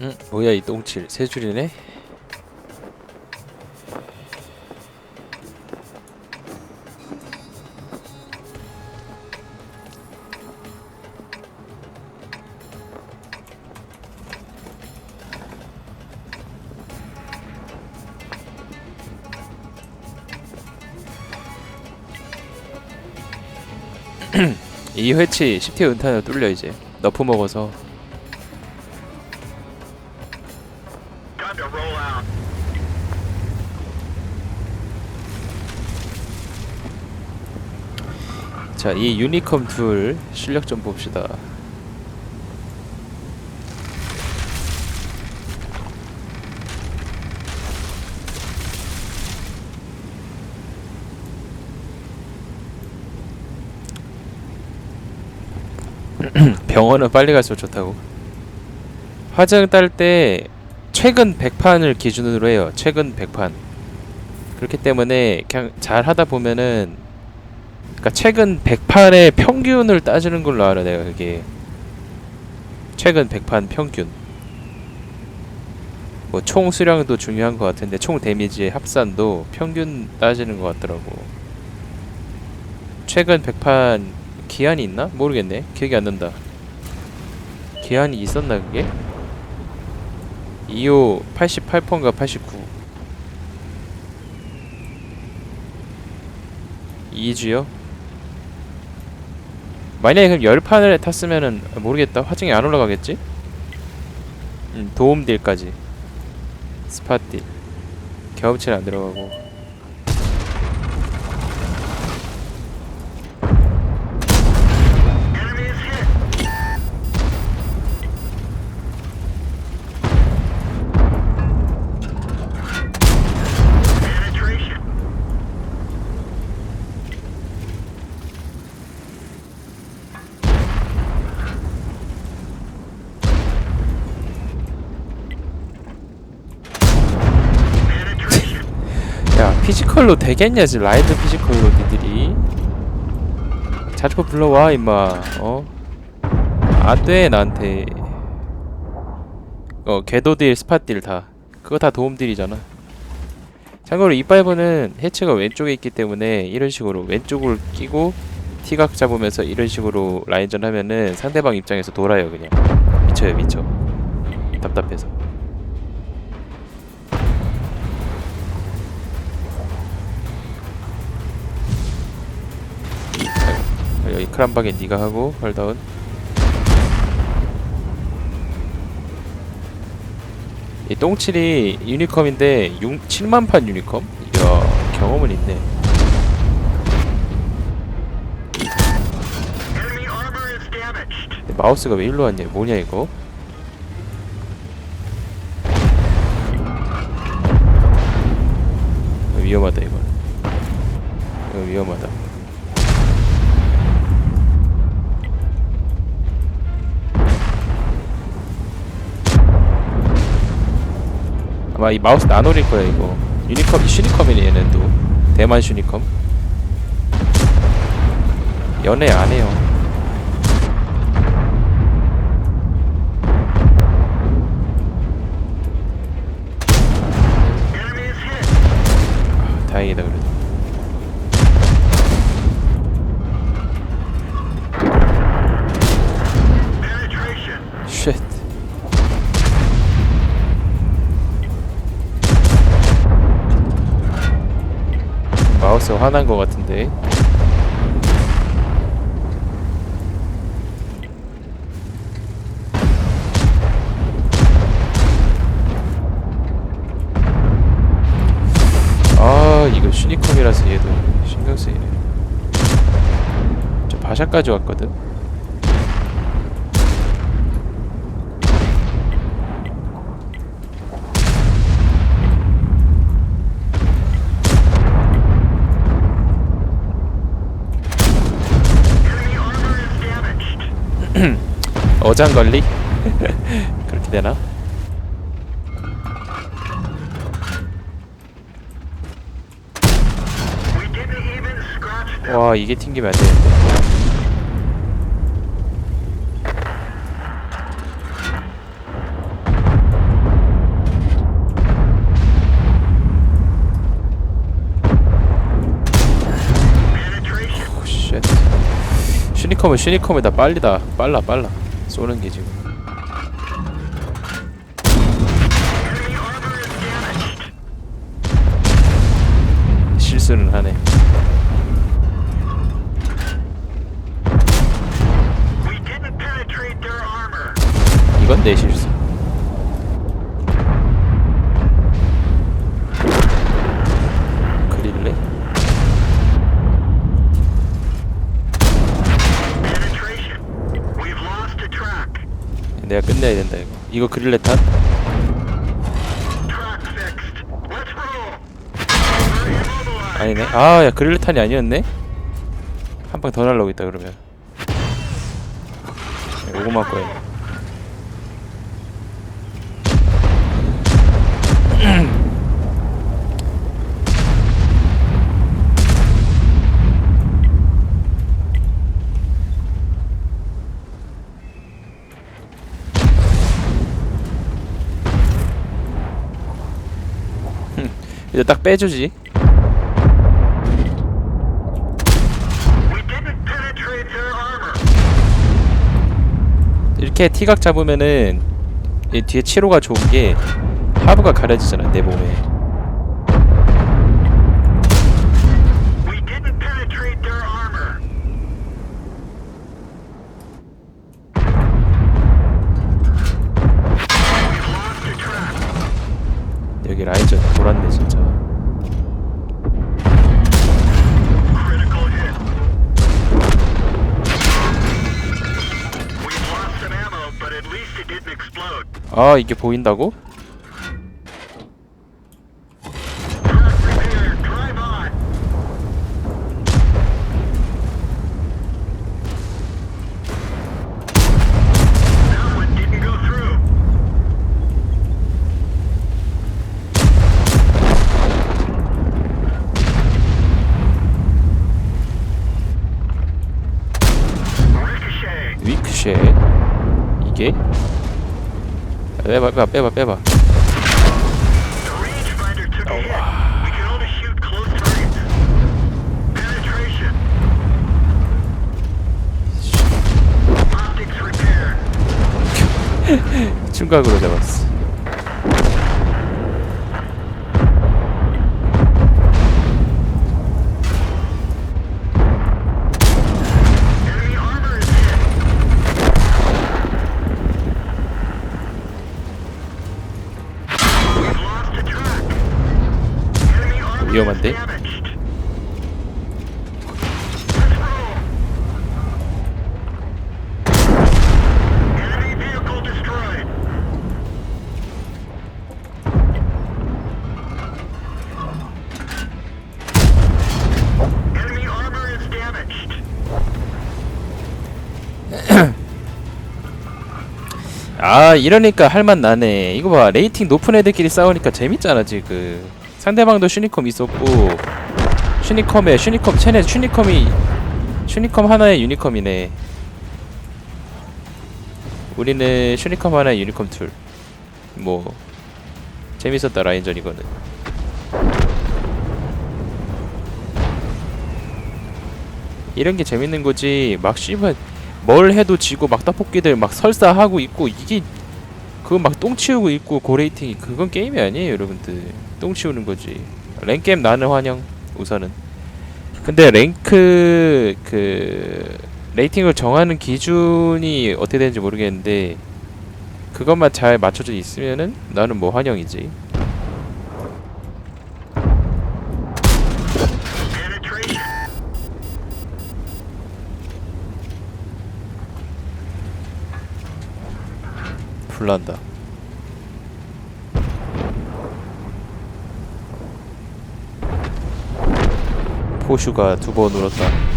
응? 뭐야 이 똥칠 세 줄이네? 이 회치 10티 은탄으로 뚫려 이제 너프 먹어서 자, 이 유니컴 둘 실력 좀 봅시다. 병원은 빨리 갈수록 좋다고. 화장 딸 때 최근 100판을 기준으로 해요. 최근 100판. 그렇기 때문에 그냥 잘 하다 보면은 그러니까 최근 100판의 평균을 따지는 걸로 알아 내가 그게 최근 100판 평균 뭐 총 수량도 중요한 것 같은데 총 데미지의 합산도 평균 따지는 것 같더라고 최근 100판 기한이 있나? 모르겠네 기억이 안 난다 기한이 있었나 그게? 2호 88폰가 89 2주요? 만약에 그럼 열 판을 탔으면은 아, 모르겠다. 화증이 안 올라가겠지? 음, 도움 딜까지. 스팟 딜. 경험치는 안 들어가고 피지컬로 되겠냐 지 라이드 피지컬로 니들이. 자주 불러와 임마. 어? 안돼 나한테. 어 궤도 딜 스팟 딜 다. 그거 다 도움 딜이잖아. 참고로 이 파이브는 해체가 왼쪽에 있기 때문에 이런 식으로 왼쪽을 끼고 티각 잡으면서 이런 식으로 라인전 하면은 상대방 입장에서 돌아요 그냥. 미쳐요 미쳐. 답답해서 크란박에 네가 하고 헐다운. 이 똥칠이 유니컴인데 6, 7만판 유니컴? 이야 경험은 있네. 마우스가 왜 일로 왔냐? 뭐냐 이거 이거? 위험하다 이건. 이거 위험하다 아마 이 마우스 나노릴 거야 이거. 유니컴 슈니컴이네 얘는 또. 대만 슈니컴. 연애 안 해요. hit. 다행이다 그래도. 쉣 마우스 화난 거 같은데. 아 이거 슈니컴이라서 얘도 신경 쓰이네. 저 바샤까지 왔거든 어장관리? 그렇게 되나? 와 이게 튕기면 안 되는데 슈니컴은 슈니컴에다 빨리다 빨라 빨라 쏘는 게 지금. 실수는 하네. 이건 내 실수 내가 끝내야 된다 이거 이거 그릴레 탄? Track fixed. Let's roll. We're immobilized. 아니네 아야 그릴레 탄이 아니었네? 한 방 더 날라오고 있다 그러면 오고만 거야 이제 딱 빼주지. 이렇게 티각 잡으면은 이 뒤에 치료가 좋은 게 하부가 가려지잖아 내 몸에 여기 라이전 돌았네 진짜. 아 이게 보인다고? 빼봐 빼봐 빼봐 빼봐. 충각으로 잡았어 위험한데? 아 이러니까 할맛 나네 이거 봐 레이팅 높은 애들끼리 싸우니까 재밌잖아 지금 상대방도 슈니컴 있었고 슈니컴에 슈니컴 쟤네 슈니컴이 슈니컴 하나에 유니컴이네. 우리는 슈니컴 하나에 유니컴 둘뭐 재밌었다 라인전 이거는. 이런 게 재밌는 거지. 막 씨발 뭘 해도 지고 막 떡볶이들 막 설사하고 있고 이게 그거 막 똥 치우고 있고 고레이팅이 그건 게임이 아니에요 여러분들 똥 치우는 거지. 랭게임 나는 환영 우선은. 근데 랭크 그 레이팅을 정하는 기준이 어떻게 되는지 모르겠는데 그것만 잘 맞춰져 있으면은 나는 뭐 환영이지. 불난다 포슈가 두 번 울었다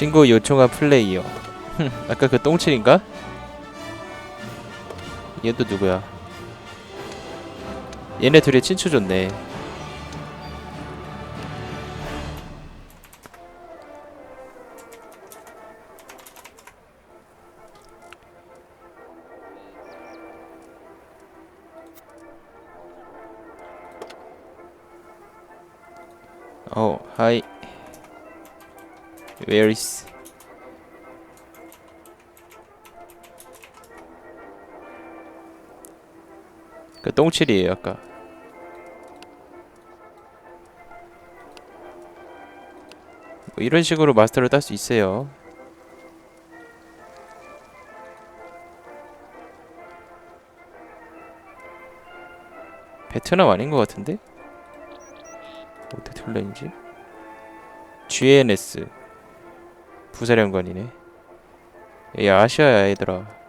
친구 요청한 플레이어. 흠, 아까 그 똥칠인가? 얘도 누구야? 얘네 둘이 친추 좋네. 어, 하이. Where is? 그 똥칠이에요 아까. 뭐 이런 식으로 마스터를 딸 수 있어요. 베트남 아닌 것 같은데? 어떻게 틀려인지? GNS 부사령관이네. 야 아시아야 얘들아.